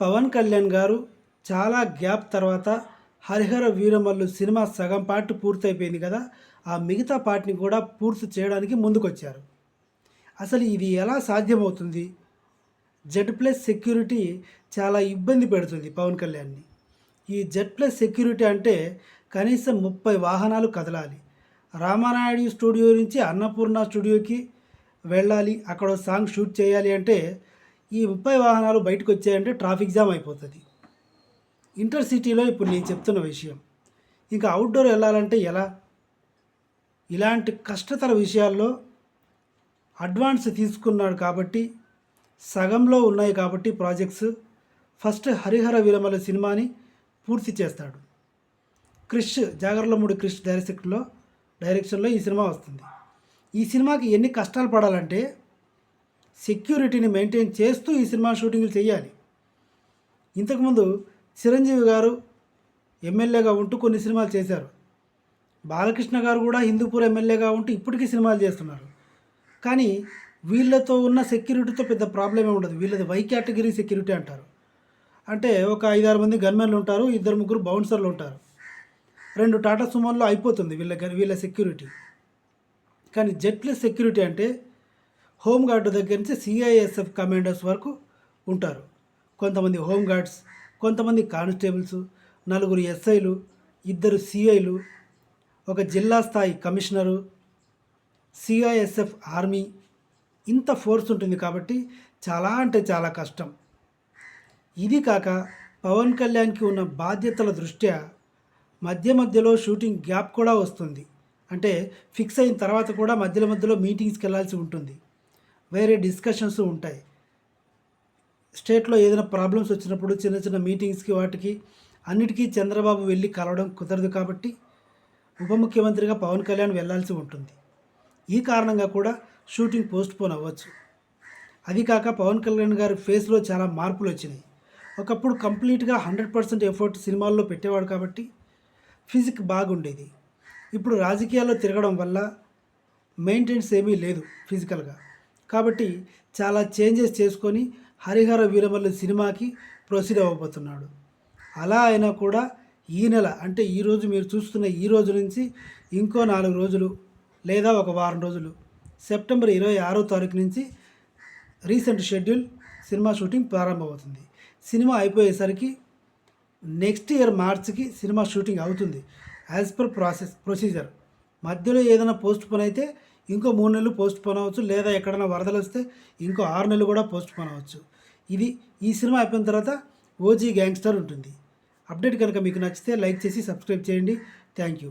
పవన్ కళ్యాణ్ గారు చాలా గ్యాప్ తర్వాత హరిహర వీరమల్లు సినిమా సగం పార్ట్ పూర్తయిపోయింది కదా ఆ మిగతా పార్ట్ని కూడా పూర్తి చేయడానికి ముందుకొచ్చారు. అసలు ఇది ఎలా సాధ్యమవుతుంది? జెడ్ ప్లస్ సెక్యూరిటీ చాలా ఇబ్బంది పెడుతుంది పవన్ కళ్యాణ్ని. ఈ జెడ్ ప్లస్ సెక్యూరిటీ అంటే కనీసం ముప్పై వాహనాలు కదలాలి. రామానాయుడు స్టూడియో నుంచి అన్నపూర్ణ స్టూడియోకి వెళ్ళాలి అక్కడ సాంగ్ షూట్ చేయాలి అంటే ఈ ముప్పై వాహనాలు బయటకు వచ్చాయంటే ట్రాఫిక్ జామ్ అయిపోతుంది. ఇంటర్సిటీలో ఇప్పుడు నేను చెప్తున్న విషయం. ఇంకా అవుట్డోర్ వెళ్ళాలంటే ఎలా? ఇలాంటి కష్టతర విషయాల్లో అడ్వాన్స్ తీసుకున్నాడు కాబట్టి సగంలో ఉన్నాయి కాబట్టి ప్రాజెక్ట్స్. ఫస్ట్ హరిహర విరమల సినిమాని పూర్తి చేస్తాడు. క్రిష్ జాగర్లమూడి క్రిష్ డైరెక్షన్లో డైరెక్షన్లో ఈ సినిమా వస్తుంది. ఈ సినిమాకి ఎన్ని కష్టాలు పడాలంటే సెక్యూరిటీని మెయింటైన్ చేస్తూ ఈ సినిమా షూటింగ్లు చేయాలి. ఇంతకుముందు చిరంజీవి గారు ఎమ్మెల్యేగా ఉంటూ కొన్ని సినిమాలు చేశారు. బాలకృష్ణ గారు కూడా హిందూపూర్ ఎమ్మెల్యేగా ఉంటూ ఇప్పటికీ సినిమాలు చేస్తున్నారు. కానీ వీళ్ళతో ఉన్న సెక్యూరిటీతో పెద్ద ప్రాబ్లం ఏమి ఉండదు. వీళ్ళది వై కేటగిరీ సెక్యూరిటీ అంటారు. అంటే ఒక ఐదారు మంది గన్మెన్లు ఉంటారు ఇద్దరు ముగ్గురు బౌన్సర్లు ఉంటారు. రెండు టాటా సుమోన్లో అయిపోతుంది వీళ్ళ గన్- వీళ్ళ సెక్యూరిటీ. కానీ జెట్లెస్ సెక్యూరిటీ అంటే హోంగార్డు దగ్గర నుంచి సిఐఎస్ఎఫ్ కమాండర్స్ వరకు ఉంటారు. కొంతమంది హోమ్ గార్డ్స్ కొంతమంది కానిస్టేబుల్స్ నలుగురు ఎస్ఐలు ఇద్దరు సిఐలు ఒక జిల్లా స్థాయి కమిషనరు సిఐఎస్ఎఫ్ ఆర్మీ ఇంత ఫోర్స్ ఉంటుంది కాబట్టి చాలా అంటే చాలా కష్టం. ఇది కాక పవన్ కళ్యాణ్కి ఉన్న బాధ్యతల దృష్ట్యా మధ్య మధ్యలో షూటింగ్ గ్యాప్ కూడా వస్తుంది. అంటే ఫిక్స్ అయిన తర్వాత కూడా మధ్యలో మధ్యలో మీటింగ్స్కి వెళ్ళాల్సి ఉంటుంది. వేరే డిస్కషన్స్ ఉంటాయి. స్టేట్లో ఏదైనా ప్రాబ్లమ్స్ వచ్చినప్పుడు చిన్న చిన్న మీటింగ్స్కి వాటికి అన్నిటికీ చంద్రబాబు వెళ్ళి కలవడం కుదరదు కాబట్టి ఉప ముఖ్యమంత్రిగా పవన్ కళ్యాణ్ వెళ్ళాల్సి ఉంటుంది. ఈ కారణంగా కూడా షూటింగ్ పోస్ట్పోన్ అవ్వచ్చు. అది కాక పవన్ కళ్యాణ్ గారి ఫేస్లో చాలా మార్పులు వచ్చినాయి. ఒకప్పుడు కంప్లీట్గా హండ్రెడ్ పర్సెంట్ ఎఫర్ట్ సినిమాల్లో పెట్టేవాడు కాబట్టి ఫిజిక్ బాగుండేది. ఇప్పుడు రాజకీయాల్లో తిరగడం వల్ల మెయింటెనెన్స్ ఏమీ లేదు ఫిజికల్గా. కాబట్టి చాలా చేంజెస్ చేసుకొని హరిహర వీరమల్లి సినిమాకి ప్రొసీడ్ అవ్వబోతున్నాడు. అలా అయినా కూడా ఈ నెల అంటే ఈరోజు మీరు చూస్తున్న ఈ రోజు నుంచి ఇంకో నాలుగు రోజులు లేదా ఒక వారం రోజులు సెప్టెంబర్ ఇరవై ఆరో తారీఖు నుంచి రీసెంట్ షెడ్యూల్ సినిమా షూటింగ్ ప్రారంభమవుతుంది. సినిమా అయిపోయేసరికి నెక్స్ట్ ఇయర్ మార్చికి సినిమా షూటింగ్ అవుతుంది యాజ్ పర్ ప్రాసెస్ ప్రొసీజర్. మధ్యలో ఏదైనా పోస్ట్ పోన్ అయితే ఇంకో మూడు నెలలు పోస్ట్ పోన్ అవ్వచ్చు లేదా ఎక్కడైనా వరదలు వస్తే ఇంకో ఆరు నెలలు కూడా పోస్ట్ పోన్ అవ్వచ్చు. ఇది ఈ సినిమా అయిపోయిన తర్వాత ఓజీ గ్యాంగ్స్టర్ ఉంటుంది. అప్డేట్ కనుక మీకు నచ్చితే లైక్ చేసి సబ్స్క్రైబ్ చేయండి. Thank you.